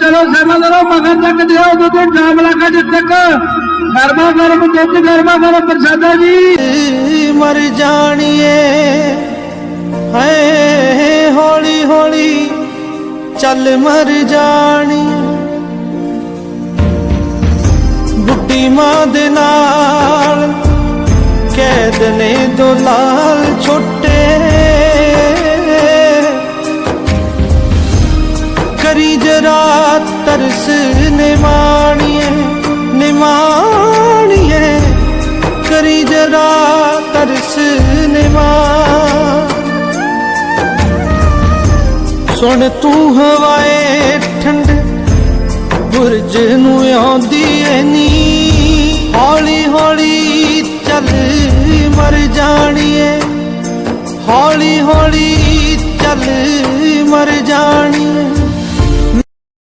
ਚਲੋ ਸੇਵਾਦਾਰੋ ਮਗਰ ਤੱਕ ਦਿਓ ਦੁੱਧ ਜਾਮ ਲੱਗਾ ਜਿੱਤ ਤੱਕ। ਗਰਮਾ ਗਰਮ ਦੁੱਧ ਗਰਮਾ ਗਰਮ ਪ੍ਰਸ਼ਾਦਾ ਜੀ। ਮਰ ਜਾਣੀਏ, ਹਾਏ, ਹੌਲੀ ਹੌਲੀ, ਚੱਲ ਮਰ ਜਾਣੀ। ਬੁੱਢੀ ਮਾਂ ਦੇ ਨਾਲ, ਕੈਦ ਨੇ ਦੋ ਲਾਲ ਛੋਟੇ। ਕਰੀ ਜਰਾ ਤਰਸ ਨਿਮਾਣੀਏ ਨਿਮਾਣੀਏ, ਕਰੀ ਜਰਾ ਤਰਸ ਨਿਮਾ ਸੁਣ ਤੂੰ ਹਵਾਏ ਠੰਡ, ਬੁਰਜ ਨੂੰ ਆਉਂਦੀ ਐ ਨੀ ਹੌਲੀ ਹੌਲੀ ਚੱਲ ਮਰ ਜਾਣੀਏ ਹੌਲੀ ਹੌਲੀ ਚੱਲ ਮਰ ਜਾਣੀਏ।